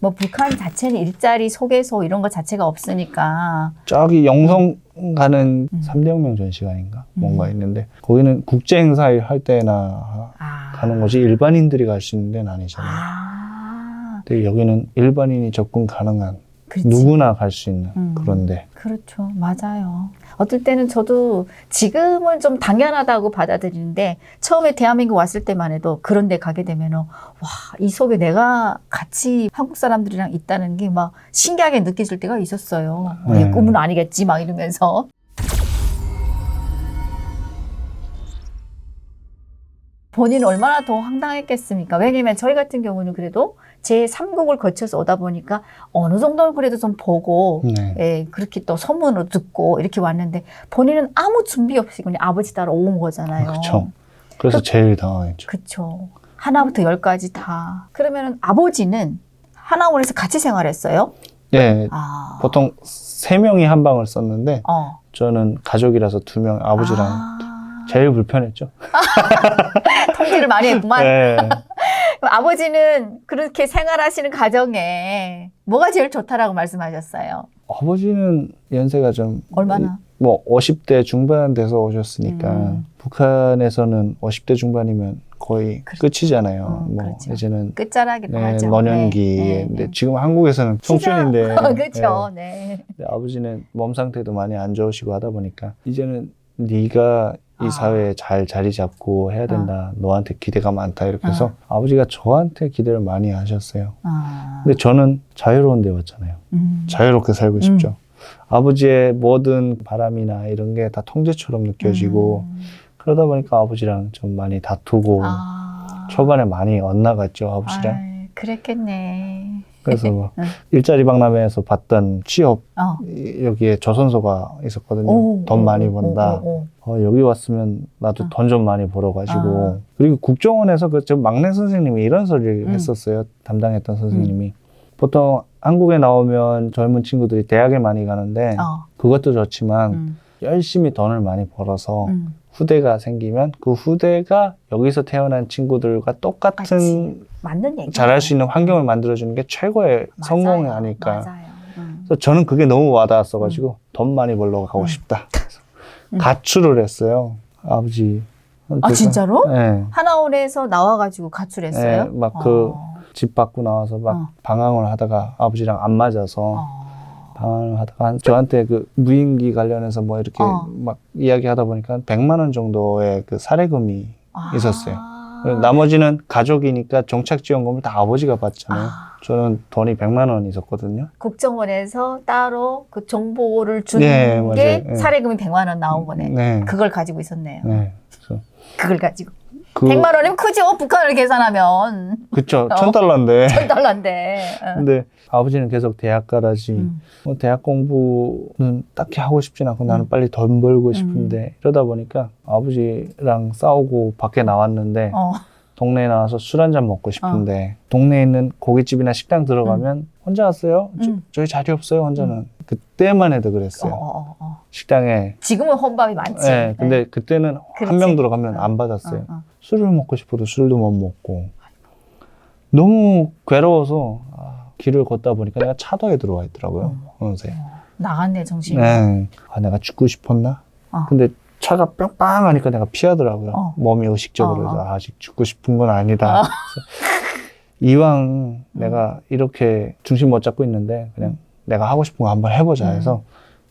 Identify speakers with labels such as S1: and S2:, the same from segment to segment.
S1: 뭐 북한 자체는 일자리 소개소 이런 거 자체가 없으니까
S2: 저기 영성 가는
S1: 음.
S2: 삼대혁명 전시관인가 뭔가
S1: 음.
S2: 있는데 거기는 국제 행사 할 때나
S1: 아.
S2: 가는 거지 일반인들이 갈 수 있는 데는 아니잖아요.
S1: 아.
S2: 근데 여기는 일반인이 접근 가능한
S1: 그렇지.
S2: 누구나 갈 수 있는
S1: 음.
S2: 그런데
S1: 그렇죠. 맞아요. 어떨 때는 저도 지금은 좀 당연하다고 받아들이는데 처음에 대한민국 왔을 때만 해도 그런 데 가게 되면은 와, 이 속에 내가 같이 한국 사람들이랑 있다는 게 막 신기하게 느껴질 때가 있었어요. 내
S2: 네.
S1: 꿈은 아니겠지 막 이러면서. 본인은 얼마나 더 황당했겠습니까? 왜냐면 저희 같은 경우는 그래도 제 3국을 거쳐서 오다 보니까 어느 정도는 그래도 좀 보고
S2: 네.
S1: 예, 그렇게 또 소문으로 듣고 이렇게 왔는데 본인은 아무 준비 없이 그냥 아버지 따라 온 거잖아요.
S2: 그렇죠. 그래서 제일 당황했죠.
S1: 그쵸. 하나부터 열까지 다. 그러면은 아버지는 하나원에서 같이 생활했어요?
S2: 네,
S1: 아.
S2: 보통 세 명이 한 방을 썼는데
S1: 어.
S2: 저는 가족이라서 두 명 아버지랑
S1: 아.
S2: 제일 불편했죠.
S1: 통제를 많이 했구만.
S2: 네.
S1: 아버지는 그렇게 생활하시는 가정에 뭐가 제일 좋다라고 말씀하셨어요?
S2: 아버지는 연세가 좀
S1: 얼마나?
S2: 뭐 50대 중반 돼서 오셨으니까
S1: 음.
S2: 북한에서는 50대 중반이면 거의
S1: 그렇죠.
S2: 끝이잖아요.
S1: 음,
S2: 뭐
S1: 그렇죠.
S2: 이제는
S1: 끝자락이라
S2: 네,
S1: 하죠.
S2: 노년기에
S1: 네, 네,
S2: 근데
S1: 네.
S2: 지금 한국에서는 청춘인데
S1: 그렇죠. 네.
S2: 네. 아버지는 몸 상태도 많이 안 좋으시고 하다 보니까 이제는 네가 이
S1: 아.
S2: 사회에 잘 자리 잡고 해야 된다. 너한테 기대가 많다 이렇게 해서 아 버지가 저한테 기대를 많이 하셨어요.
S1: 아.
S2: 근데 저는 자유로운 데 왔잖아요.
S1: 음.
S2: 자유롭게 살고 싶죠. 아버지의 모든 바람이나 이런 게 다 통제처럼 느껴지고
S1: 음.
S2: 그러다 보니까 아버지랑 좀 많이 다투고
S1: 아.
S2: 초반에 많이 엇나갔죠 아버지랑.
S1: 아이, 그랬겠네.
S2: 그래서 뭐
S1: 응.
S2: 일자리 박람회에서 봤던 취업
S1: 어.
S2: 이- 여기에 조선소가 있었거든요.
S1: 오,
S2: 돈
S1: 오,
S2: 많이
S1: 오,
S2: 번다.
S1: 오, 오.
S2: 어, 여기 왔으면 나도
S1: 어.
S2: 돈좀 많이 벌어 가지고
S1: 아.
S2: 그리고 국정원에서 그 저 막내 선생님이 이런 소리를
S1: 음.
S2: 했었어요. 담당했던 선생님이 보통 한국에 나오면 젊은 친구들이 대학에 많이 가는데
S1: 어.
S2: 그것도 좋지만
S1: 음.
S2: 열심히 돈을 많이 벌어서
S1: 음.
S2: 후대가 생기면 그 후대가 여기서 태어난 친구들과 똑같은.
S1: 맞는.
S2: 잘할 수 있는 환경을 만들어주는 게 최고의 성공이 아닐까.
S1: 음.
S2: 그래서 저는 그게 너무 와닿았어가지고 돈 많이 벌러 가고
S1: 음.
S2: 싶다. 그래서
S1: 음.
S2: 가출을 했어요. 아버지.
S1: 아 진짜로?
S2: 네.
S1: 하나원에서 나와가지고 가출했어요?
S2: 네, 막그
S1: 어.
S2: 집 밖고 나와서 막
S1: 어.
S2: 방황을 하다가 아버지랑 안 맞아서
S1: 어.
S2: 방황을 하다가 한- 저한테 그 무인기 관련해서 뭐 이렇게
S1: 어.
S2: 막 이야기하다 보니까 한 100만 원 정도의 그 사례금이
S1: 아.
S2: 있었어요. 나머지는 가족이니까 정착 지원금을 다 아버지가 받잖아요.
S1: 아.
S2: 저는 돈이 100만 원 있었거든요.
S1: 국정원에서 따로 그 정보를 주는
S2: 네, 맞아요.
S1: 게
S2: 네.
S1: 사례금이 100만 원 나온 거네.
S2: 네.
S1: 그걸 가지고 있었네요.
S2: 네. 그래서
S1: 그걸 가지고.
S2: 그
S1: 100만 원이면 크죠. 북한을 계산하면.
S2: 그쵸.
S1: 어.
S2: 천 달러인데.
S1: 천 달러인데. 어.
S2: 근데 아버지는 계속 대학 가라지.
S1: 음.
S2: 뭐 대학 공부는 딱히 하고 싶진 않고 나는
S1: 음.
S2: 빨리 돈 벌고 싶은데 이러다 보니까 아버지랑 싸우고 밖에 나왔는데
S1: 어.
S2: 동네에 나와서 술 한 잔 먹고 싶은데 동네에 있는 고깃집이나 식당 들어가면 혼자 왔어요? 저,
S1: 음.
S2: 저 희 자리 없어요 혼자는 그때만 해도
S1: 어,
S2: 그랬어요
S1: 어, 어.
S2: 식당에
S1: 지금은 혼밥이 많지.
S2: 네, 근데 그때는
S1: 그렇지.
S2: 한명 들어가면
S1: 어.
S2: 안 받았어요
S1: 어, 어.
S2: 술을 먹고 싶어도 술도 못 먹고 너무 괴로워서 아, 길을 걷다 보니까 내가 차도에 들어와 있더라고요 어느새
S1: 나갔네 정신이.
S2: 네. 아, 내가 죽고 싶었나?
S1: 어.
S2: 근데 차가 뿅빵 하니까 내가 피하더라고요.
S1: 어.
S2: 몸이 의식적으로.
S1: 어, 어.
S2: 그래서 아직 죽고 싶은 건 아니다.
S1: 어.
S2: 이왕 내가 이렇게 중심 못 잡고 있는데 그냥
S1: 음.
S2: 내가 하고 싶은 거 한번 해보자 해서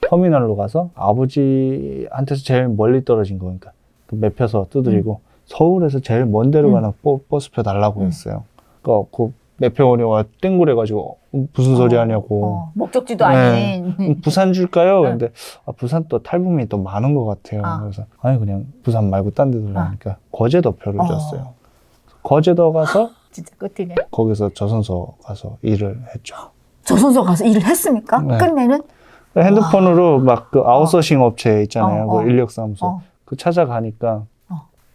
S2: 터미널로 가서 아버지한테서 제일 멀리 떨어진 거니까 그 매표서 두드리고 서울에서 제일 먼 데로
S1: 음.
S2: 가는 버- 버스표 달라고
S1: 음.
S2: 했어요. 그러니까 그 매표원이 와 땡굴해가지고 무슨 소리
S1: 어,
S2: 하냐고.
S1: 어. 목적지도
S2: 네.
S1: 아닌.
S2: 음, 부산 줄까요?
S1: 네.
S2: 근데 아, 부산 또 탈북민이 또 많은 것 같아요.
S1: 아.
S2: 그래서 아니 그냥 부산 말고 딴데 들어가니까 거제도 표를
S1: 어.
S2: 줬어요. 거제도 가서
S1: 진짜 끝이네.
S2: 거기서 조선소 가서 일을 했죠.
S1: 조선소 가서 일을 했습니까?
S2: 네.
S1: 끝내는?
S2: 핸드폰으로 막 그 아웃소싱 업체 있잖아요.
S1: 어, 어.
S2: 그 인력사무소
S1: 어.
S2: 그 찾아가니까
S1: 어.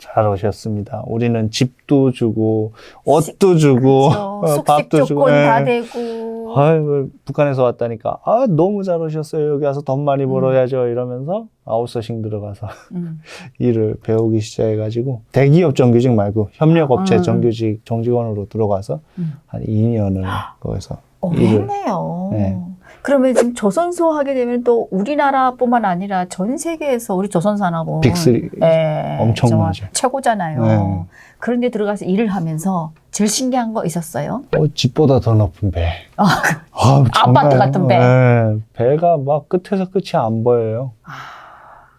S2: 잘 오셨습니다. 우리는 집도 주고 옷도 주고
S1: 그렇죠.
S2: 밥도 주고 예.
S1: 다 되고.
S2: 아유, 북한에서 왔다니까, 아, 너무 잘 오셨어요. 여기 와서 돈 많이
S1: 음.
S2: 벌어야죠. 이러면서 아웃소싱 들어가서
S1: 음.
S2: 일을 배우기 시작해가지고, 대기업 정규직 말고 협력업체
S1: 음, 음.
S2: 정규직, 정직원으로 들어가서
S1: 음.
S2: 한 2년을 거기서
S1: 어,
S2: 일을.
S1: 했네요.
S2: 네.
S1: 그러면 지금 조선소 하게 되면 또 우리나라뿐만 아니라 전 세계에서 우리 조선산하고
S2: 빅3
S1: 네,
S2: 엄청
S1: 정말
S2: 많죠.
S1: 최고잖아요.
S2: 네.
S1: 그런 데 들어가서 일을 하면서 제일 신기한 거 있었어요?
S2: 어, 집보다 더 높은 배.
S1: 아,
S2: 아,
S1: 아파트 같은 배.
S2: 네, 배가 막 끝에서 끝이 안 보여요.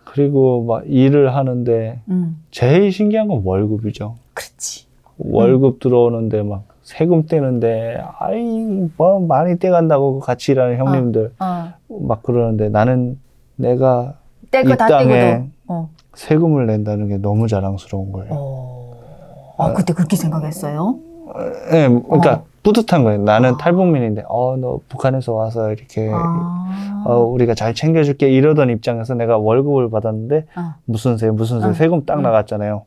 S2: 그리고 막 일을 하는데
S1: 음,
S2: 제일 신기한 건 월급이죠.
S1: 그렇지.
S2: 월급 들어오는데 막 세금 떼는데 아이 뭐 많이 떼간다고 같이 일하는 형님들
S1: 어,
S2: 막 그러는데 나는 내가 뗄이 땅에.
S1: 어.
S2: 세금을 낸다는 게 너무 자랑스러운 거예요.
S1: 어. 아, 그때 그렇게 생각했어요?
S2: 예, 그러니까
S1: 어.
S2: 뿌듯한 거예요. 나는
S1: 아.
S2: 탈북민인데, 어, 너 북한에서 와서 이렇게,
S1: 아.
S2: 어, 우리가 잘 챙겨줄게 이러던 입장에서 내가 월급을 받았는데,
S1: 어.
S2: 무슨 세, 무슨 세,
S1: 어.
S2: 세금 딱
S1: 음.
S2: 나갔잖아요.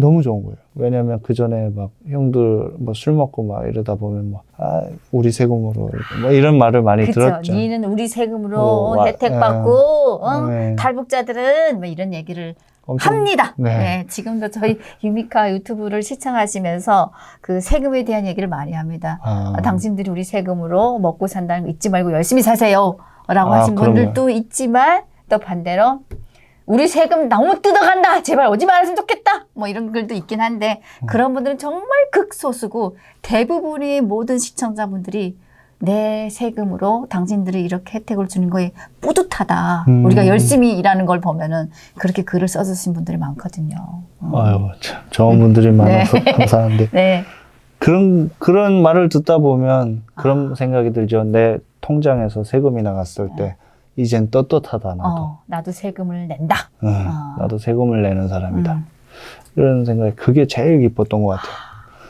S1: 음.
S2: 너무 좋은 거예요. 왜냐면 그 전에 막 형들 뭐 술 먹고 막 이러다 보면 막, 아, 우리 세금으로, 뭐 이런 말을 많이
S1: 그쵸.
S2: 들었죠.
S1: 니는 우리 세금으로
S2: 어, 와,
S1: 혜택
S2: 예.
S1: 받고, 어?
S2: 네.
S1: 탈북자들은 뭐 이런 얘기를
S2: 엄청-
S1: 합니다.
S2: 네.
S1: 네. 지금도 저희 유미카 유튜브를 시청하시면서 그 세금에 대한 얘기를 많이 합니다.
S2: 아,
S1: 아, 당신들이 우리 세금으로 먹고 산다는 거 잊지 말고 열심히 사세요. 라고
S2: 아,
S1: 하신
S2: 그런
S1: 분들도 있지만 또 반대로 우리 세금 너무 뜯어간다. 제발 오지 말았으면 좋겠다. 뭐 이런 글도 있긴 한데
S2: 음.
S1: 그런 분들은 정말 극소수고 대부분의 모든 시청자분들이 내 세금으로 당신들이 이렇게 혜택을 주는 거에 뿌듯하다.
S2: 음.
S1: 우리가 열심히 일하는 걸 보면은 그렇게 글을 써주신 분들이 많거든요. 어.
S2: 아유, 참, 좋은 분들이 많아서
S1: 네.
S2: 감사한데.
S1: 네.
S2: 그런 그런 말을 듣다 보면
S1: 아.
S2: 그런 생각이 들죠. 내 통장에서 세금이 나갔을 때 이젠 떳떳하다 나도.
S1: 어, 나도 세금을 낸다.
S2: 응,
S1: 어.
S2: 나도 세금을 내는 사람이다.
S1: 음.
S2: 이런 생각이 그게 제일 기뻤던 것 같아요.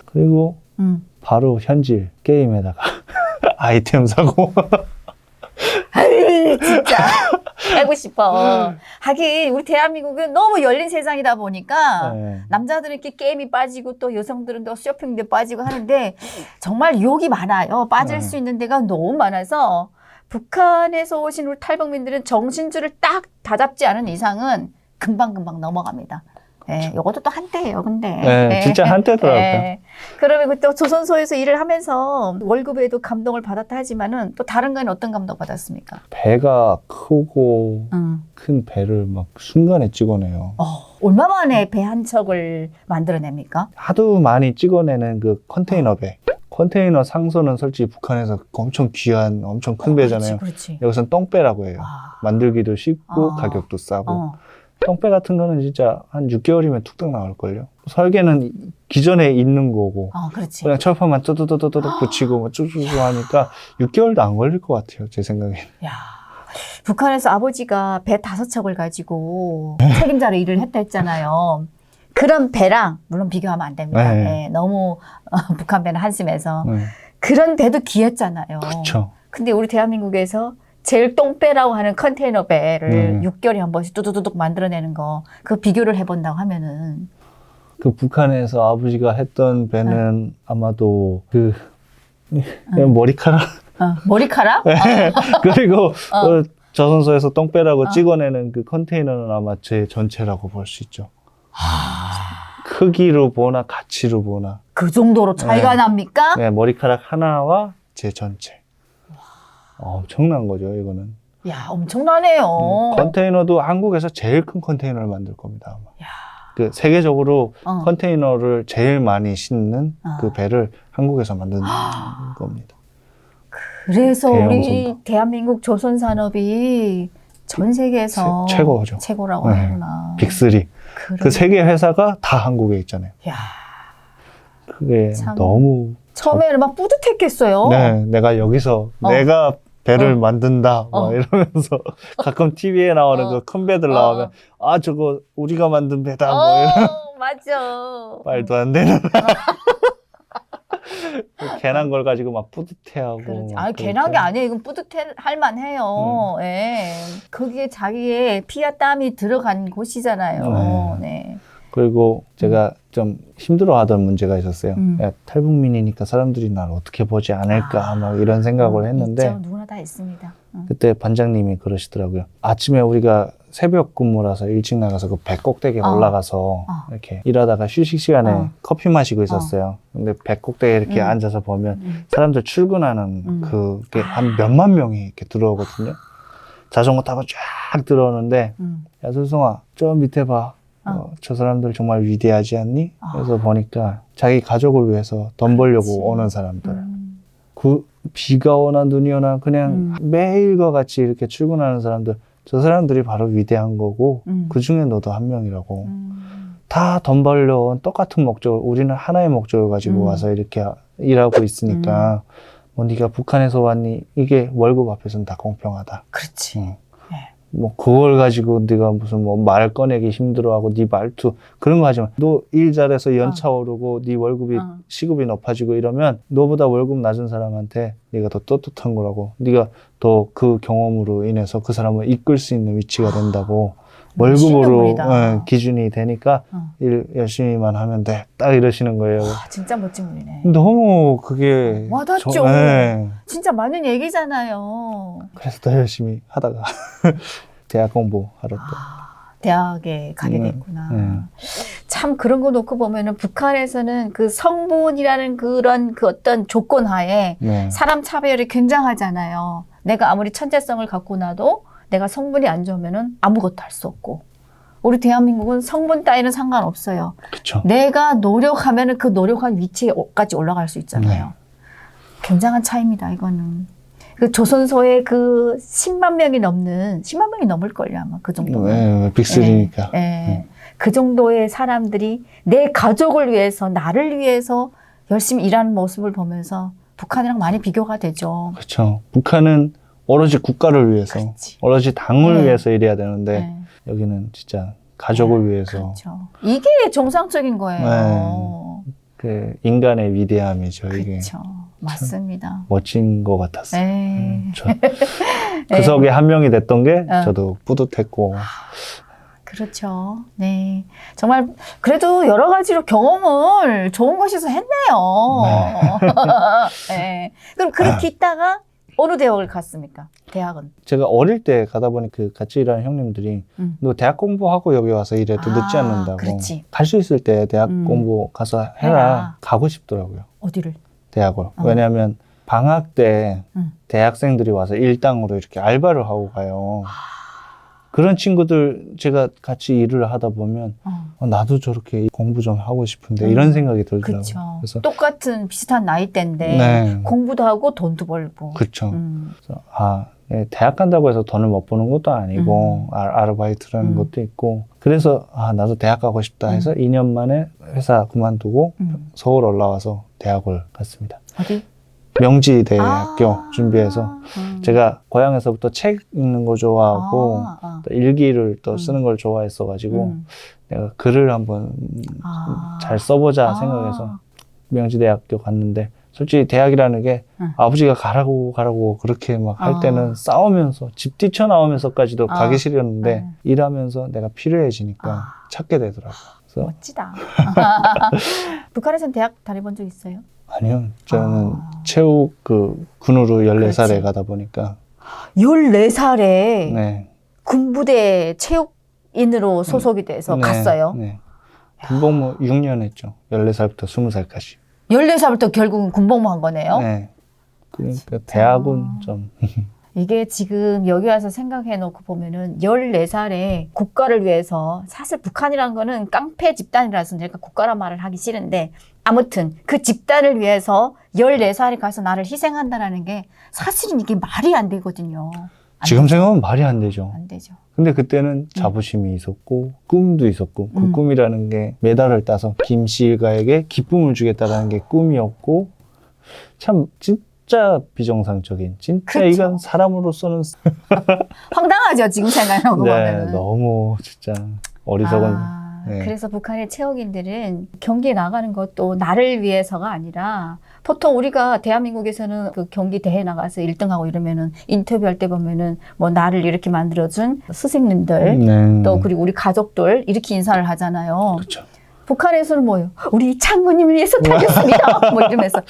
S2: 그리고
S1: 음.
S2: 바로 현질 게임에다가 아이템 사고
S1: 아유, 진짜. 알고 싶어. 하긴, 우리 대한민국은 너무 열린 세상이다 보니까,
S2: 네.
S1: 남자들은 이렇게 게임이 빠지고, 또 여성들은 또 쇼핑도 빠지고 하는데, 정말 유혹이 많아요. 빠질
S2: 네.
S1: 수 있는 데가 너무 많아서, 북한에서 오신 우리 탈북민들은 정신줄을 딱 다잡지 않은 이상은 금방금방 넘어갑니다. 예, 요것도 또 한때예요, 근데.
S2: 네,
S1: 예.
S2: 진짜 한때더라고요.
S1: 예. 그러면 그때 조선소에서 일을 하면서 월급에도 감동을 받았다 하지만은 또 다른 거는 어떤 감동 받았습니까?
S2: 배가 크고
S1: 응.
S2: 큰 배를 막 순간에 찍어내요.
S1: 어, 얼마 만에 배 한 척을 만들어냅니까?
S2: 하도 많이 찍어내는 그 컨테이너 배. 컨테이너 상선은 솔직히 북한에서 엄청 귀한 엄청 큰 배잖아요.
S1: 그렇지. 그렇지.
S2: 여기선 똥배라고 해요.
S1: 와.
S2: 만들기도 쉽고
S1: 어.
S2: 가격도 싸고.
S1: 어.
S2: 똥배 같은 거는 진짜 한 6개월이면 뚝딱 나올걸요. 설계는 기존에 있는 거고
S1: 어, 그렇지.
S2: 그냥 철판만 뚜두두두두 붙이고 뭐 쭉쭉 하니까 6개월도 안 걸릴 것 같아요. 제 생각엔.
S1: 야. 북한에서 아버지가 배 다섯 척을 가지고 책임자로 일을 했다 했잖아요. 그런 배랑 물론 비교하면 안 됩니다.
S2: 네.
S1: 예, 너무 어, 북한 배는 한심해서
S2: 네.
S1: 그런 배도 귀했잖아요.
S2: 그렇죠.
S1: 근데 우리 대한민국에서 제일 똥배라고 하는 컨테이너 배를
S2: 음.
S1: 6개월에 한 번씩 뚜두두둑 만들어내는 거, 그 비교를 해본다고 하면은,
S2: 그 북한에서 아버지가 했던 배는 아마도 그 그냥 머리카락
S1: 어, 머리카락?
S2: 그리고
S1: 어.
S2: 어, 조선소에서 똥배라고
S1: 어.
S2: 찍어내는 그 컨테이너는 아마 제 전체라고 볼 수 있죠.
S1: 아.
S2: 크기로 보나 가치로 보나
S1: 그 정도로 차이가
S2: 네.
S1: 납니까?
S2: 네, 머리카락 하나와 제 전체. 어, 엄청난 거죠, 이거는.
S1: 야, 엄청나네요.
S2: 음, 컨테이너도 한국에서 제일 큰 컨테이너를 만들 겁니다. 아마.
S1: 야.
S2: 그 세계적으로
S1: 어.
S2: 컨테이너를 제일 많이 싣는
S1: 아.
S2: 그 배를 한국에서 만드는 겁니다.
S1: 그래서
S2: 대형
S1: 우리
S2: 선박.
S1: 대한민국 조선 산업이 전 세계에서
S2: 세- 최고죠.
S1: 최고라고
S2: 네.
S1: 하구나.
S2: 빅3.
S1: 그
S2: 세 개 회사가 다 한국에 있잖아요.
S1: 야,
S2: 그게
S1: 참.
S2: 너무
S1: 처음에는 막 뿌듯했겠어요.
S2: 네, 내가 여기서
S1: 어.
S2: 내가 배를
S1: 어.
S2: 만든다 막
S1: 어.
S2: 이러면서 가끔 TV에 나오는
S1: 어.
S2: 그큰 배들
S1: 어.
S2: 나오면 아 저거 우리가 만든 배다 뭐
S1: 어,
S2: 이런
S1: 맞아.
S2: 말도 안 되는 괜한 걸 가지고 막 뿌듯해하고
S1: 그렇지.
S2: 그렇게.
S1: 괜한 게 아니에요. 이건 뿌듯할 만해요.
S2: 음.
S1: 예. 거기에 자기의 피와 땀이 들어간 곳이잖아요. 네.
S2: 그리고 제가 좀 힘들어하던 문제가 있었어요.
S1: 음.
S2: 야, 탈북민이니까 사람들이 날 어떻게 보지 않을까
S1: 아.
S2: 막 이런 생각을
S1: 어,
S2: 했는데
S1: 있죠. 누구나 다 있습니다. 음.
S2: 그때 반장님이 그러시더라고요. 아침에 우리가 새벽 근무라서 일찍 나가서 그 배꼭대기에
S1: 어.
S2: 올라가서
S1: 어.
S2: 이렇게 일하다가 휴식 시간에
S1: 어.
S2: 커피 마시고 있었어요. 근데 배꼭대기에 이렇게
S1: 음.
S2: 앉아서 보면
S1: 음.
S2: 사람들 출근하는
S1: 음.
S2: 그게 한 몇만 명이 이렇게 들어오거든요. 자전거 타고 쫙 들어오는데
S1: 음.
S2: 야 소송아 저 밑에 봐.
S1: 어.
S2: 어, 저 사람들 정말 위대하지 않니?
S1: 아.
S2: 그래서 보니까 자기 가족을 위해서 돈 벌려고
S1: 그렇지.
S2: 오는 사람들.
S1: 음.
S2: 그 비가 오나 눈이 오나 그냥
S1: 음.
S2: 매일과 같이 이렇게 출근하는 사람들 저 사람들이 바로 위대한 거고
S1: 음.
S2: 그 중에 너도 한 명이라고
S1: 음.
S2: 다돈 벌려온 똑같은 목적을 우리는 하나의 목적을 가지고
S1: 음.
S2: 와서 이렇게 일하고 있으니까 뭐 네가 북한에서 왔니 이게 월급 앞에서는 다 공평하다
S1: 그렇지.
S2: 응.
S1: 네.
S2: 뭐 그걸 가지고 네가 무슨 뭐 말 꺼내기 힘들어하고 네 말투 그런 거 하지 마. 너 일 잘해서 연차 오르고 네 월급이
S1: 어.
S2: 시급이 높아지고 이러면 너보다 월급 낮은 사람한테 네가 더 떳떳한 거라고. 네가 더 그 경험으로 인해서 그 사람을 이끌 수 있는 위치가 된다고.
S1: 멋있는
S2: 월급으로
S1: 분이다.
S2: 예, 기준이 되니까
S1: 어.
S2: 일 열심히만 하면 돼. 딱 이러시는 거예요.
S1: 아, 진짜 멋진 분이네.
S2: 너무 그게
S1: 와닿죠.
S2: 저- 예.
S1: 진짜 맞는 얘기잖아요.
S2: 그래서 더 열심히 하다가 대학 공부하러 또.
S1: 아, 대학에 가게
S2: 네.
S1: 됐구나.
S2: 네.
S1: 참 그런 거 놓고 보면은 북한에서는 그 성분이라는 그런 그 어떤 조건 하에
S2: 네.
S1: 사람 차별이 굉장하잖아요. 내가 아무리 천재성을 갖고 나도 내가 성분이 안 좋으면은 아무것도 할 수 없고. 우리 대한민국은 성분 따위는 상관없어요.
S2: 그쵸.
S1: 내가 노력하면은 그 노력한 위치에까지 올라갈 수 있잖아요.
S2: 네.
S1: 굉장한 차이입니다, 이거는. 그 조선소에 그 10만 명이 넘는, 10만 명이 넘을 걸요, 아마 그 정도면.
S2: 네, 빅스리니까.
S1: 예. 그 정도의 사람들이 내 가족을 위해서, 나를 위해서 열심히 일하는 모습을 보면서 북한이랑 많이 비교가 되죠.
S2: 그렇죠. 북한은 오로지 국가를 위해서,
S1: 그렇지.
S2: 오로지 당을
S1: 네.
S2: 위해서 일해야 되는데
S1: 네.
S2: 여기는 진짜 가족을 위해서
S1: 그렇죠. 이게 정상적인 거예요.
S2: 그 인간의 위대함이죠. 이게
S1: 그렇죠. 맞습니다.
S2: 멋진 것 같았어요.
S1: 네.
S2: 음, 저,
S1: 네.
S2: 그 속에 한 명이 됐던 게
S1: 어.
S2: 저도 뿌듯했고
S1: 그렇죠. 네. 정말 그래도 여러 가지로 경험을 좋은 곳에서 했네요. 네. 그럼 그렇게 있다가 어느 대학을 갔습니까? 대학은.
S2: 제가 어릴 때 가다 보니 그 같이 일하는 형님들이
S1: 음.
S2: 너 대학 공부하고 여기 와서 일해도
S1: 아,
S2: 늦지 않는다고
S1: 그렇지.
S2: 갈 수 있을 때 대학
S1: 음.
S2: 공부 가서 해라.
S1: 해라.
S2: 가고 싶더라고요.
S1: 어디를?
S2: 대학을. 왜냐하면 방학 때
S1: 음.
S2: 대학생들이 와서 일당으로 이렇게 알바를 하고 가요. 그런 친구들 제가 같이 일을 하다 보면
S1: 어.
S2: 어, 나도 저렇게 공부 좀 하고 싶은데
S1: 음.
S2: 이런 생각이 들더라고요.
S1: 그렇죠.
S2: 그래서
S1: 똑같은 비슷한 나이대인데
S2: 네,
S1: 공부도 하고 돈도 벌고.
S2: 그렇죠.
S1: 음.
S2: 그래서 아 네, 대학 간다고 해서 돈을 못 버는 것도 아니고
S1: 음.
S2: 아, 아르바이트라는
S1: 음.
S2: 것도 있고 그래서 아 나도 대학 가고 싶다 해서 2년 만에 회사 그만두고
S1: 음.
S2: 서울 올라와서 대학을 갔습니다.
S1: 어디?
S2: 명지대학교
S1: 아.
S2: 준비해서
S1: 음.
S2: 제가 고향에서부터 책 읽는 거 좋아하고
S1: 아, 아.
S2: 또 일기를 또
S1: 음.
S2: 쓰는 걸 좋아했어가지고
S1: 음.
S2: 내가 글을 한번
S1: 아.
S2: 잘 써보자
S1: 아.
S2: 생각해서 명지대학교 갔는데 솔직히 대학이라는 게
S1: 응.
S2: 아버지가 가라고 가라고 그렇게 막할
S1: 아.
S2: 때는 싸우면서 집 뛰쳐나오면서까지도
S1: 아.
S2: 가기 싫었는데
S1: 네.
S2: 일하면서 내가 필요해지니까
S1: 아.
S2: 찾게 되더라고요. 그래서
S1: 멋지다. 북한에선 대학 다녀본 적 있어요?
S2: 아니요 저는
S1: 아.
S2: 체육 그 군으로 14살에
S1: 그렇지.
S2: 가다 보니까
S1: 14살에
S2: 네.
S1: 군부대 체육 인으로 소속이 돼서
S2: 네,
S1: 갔어요.
S2: 네. 군복무 6년 했죠. 14살부터 20살까지.
S1: 14살부터 결국은 군복무 한 거네요.
S2: 네. 그러니까 대학은 좀
S1: 이게 지금 여기 와서 생각해 놓고 보면은 14살에 국가를 위해서 사실 북한이라는 거는 깡패 집단이라서 내가 국가란 말을 하기 싫은데 아무튼 그 집단을 위해서 14살에 가서 나를 희생한다라는 게 사실은 이게 말이 안 되거든요. 안
S2: 지금
S1: 되죠.
S2: 생각하면 말이 안 되죠.
S1: 안 되죠.
S2: 근데 그때는 자부심이 있었고 꿈도 있었고 그
S1: 음.
S2: 꿈이라는 게 메달을 따서 김씨일가에게 기쁨을 주겠다라는 게 꿈이었고 참 진짜 비정상적인 진짜
S1: 그쵸.
S2: 이건 사람으로서는
S1: 황당하죠, 지금 생각해보고
S2: 네,
S1: 보면은.
S2: 너무 진짜 어리석은
S1: 아,
S2: 네.
S1: 그래서 북한의 체육인들은 경기에 나가는 것도 나를 위해서가 아니라 보통 우리가 대한민국에서는 그 경기 대회 나가서 1등하고 이러면은 인터뷰할 때 보면은 뭐 나를 이렇게 만들어준 스승님들
S2: 네.
S1: 또 그리고 우리 가족들 이렇게 인사를 하잖아요.
S2: 그렇죠.
S1: 북한에서는 뭐예요? 우리 장모님을 위해서 달렸습니다. 뭐 이러면서